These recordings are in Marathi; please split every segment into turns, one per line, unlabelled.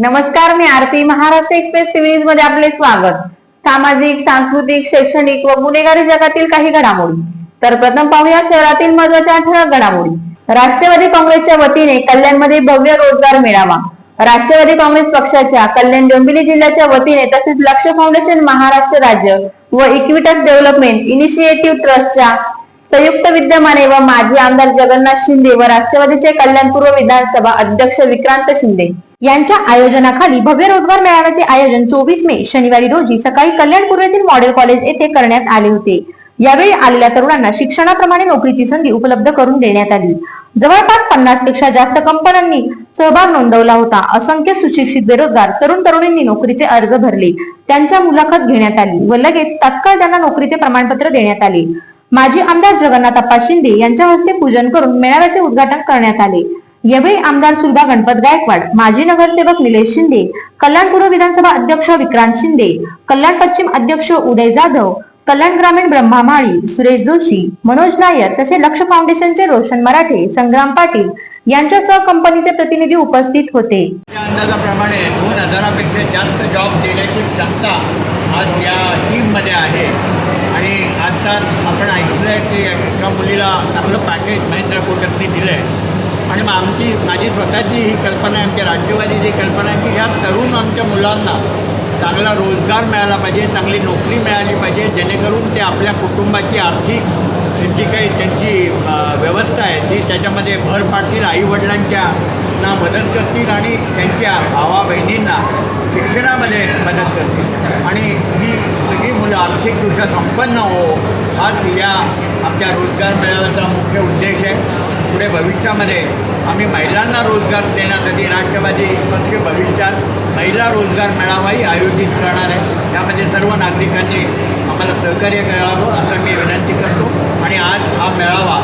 नमस्कार मी आरती महाराष्ट्र एक्सप्रेस सिरीजमध्ये आपले स्वागत. सामाजिक सांस्कृतिक शैक्षणिक व गुन्हेगारी जगातील काही घडामोडी. तर प्रथम पाहूया शहरातील महत्त्वाच्या ठळक घडामोडी. राष्ट्रवादी काँग्रेसच्या वतीने कल्याणमध्ये भव्य रोजगार मेळावा. राष्ट्रवादी काँग्रेस पक्षाच्या कल्याण डोंबिवली जिल्ह्याच्या वतीने तसेच लक्ष फाउंडेशन महाराष्ट्र राज्य व इक्विटस डेव्हलपमेंट इनिशिएटिव्ह ट्रस्टच्या संयुक्त विद्यमाने व माजी आमदार जगन्नाथ शिंदे व राष्ट्रवादीचे कल्याणपूर्व विधानसभा अध्यक्ष विक्रांत शिंदे. यांच्या आयोजनाखाली भव्य रोजगार मेळाव्याचे आयोजन चोवीस मे शनिवारी रोजी सकाळी कल्याणपूर मॉडेल कॉलेज येथे करण्यात आले होते. यावेळी आलेल्या तरुणांना शिक्षणाप्रमाणे नोकरीची संधी उपलब्ध करून देण्यात आली. जवळपास पन्नासपेक्षा जास्त कंपन्यांनी सहभाग नोंदवला होता. असंख्य सुशिक्षित बेरोजगार तरुण तरुणींनी नोकरीचे अर्ज भरले. त्यांच्या मुलाखत घेण्यात आली व लगेच तात्काळ त्यांना नोकरीचे प्रमाणपत्र देण्यात आले. माजी आमदार जगन्नाथप्पा शिंदे यांच्या हस्ते पूजन करून मेळाव्याचे उद्घाटन करण्यात आले. यावेळी आमदार सुलभा गणपत गायकवाड माजी नगरसेवक निलेश शिंदे कल्याण पूर्व विधानसभा अध्यक्ष विक्रांत शिंदे कल्याण पश्चिम अध्यक्ष उदय जाधव कल्याण ग्रामीण ब्रह्मा माळी सुरेश जोशी मनोज नायर तसे लक्ष फाउंडेशनचे रोशन मराठे संग्राम पाटील यांच्यासह कंपनीचे प्रतिनिधी उपस्थित होते.
त्या अंदाजाप्रमाणे दोन हजारापेक्षा जास्त जॉब देण्याची क्षमता आज या टीममध्ये आहे. आणि आजचा आपण ऐकलं आहे की एका मुलीला चांगलं पॅकेज महेंद्र कोटकनी दिलं आहे मग आमची माझी स्वतःची ही कल्पना आहे आमच्या राज्यवादीची कल्पना आहे की ह्या तरुण आमच्या मुलांना चांगला रोजगार मिळाला पाहिजे चांगली नोकरी मिळाली पाहिजे जेणेकरून ते आपल्या कुटुंबाची आर्थिक जी काही त्यांची व्यवस्था आहे ती त्याच्यामध्ये भर पाडतील आईवडिलांच्या ना मदत करतील आणि त्यांच्या भावा बहिणींना शिक्षणामध्ये मदत करतील. आणि ही सगळी मुलं आर्थिकदृष्ट्या संपन्न हो हाच या आमच्या रोजगार मेळाव्याचा मुख्य उद्देश आहे. पुढे भविष्यामध्ये आम्ही महिलांना रोजगार देण्यासाठी राष्ट्रवादी पक्ष भविष्यात महिला रोजगार मेळावाही आयोजित करणार आहे. त्यामध्ये सर्व नागरिकांनी आम्हाला सहकार्य करावं असं मी विनंती करतो. आणि आज हा मेळावा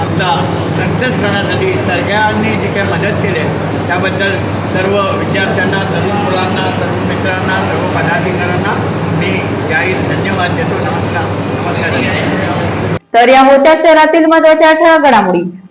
आमचा सक्सेस करण्यासाठी सगळ्यांनी जी काही मदत केली त्याबद्दल सर्व विद्यार्थ्यांना तरुण मुलांना सर्व मित्रांना सर्व पदाधिकाऱ्यांना मी जाहीर धन्यवाद देतो. नमस्कार. नमस्कार.
तर या होत्या शहरातील महत्त्वाच्या ठळक घडामोडी.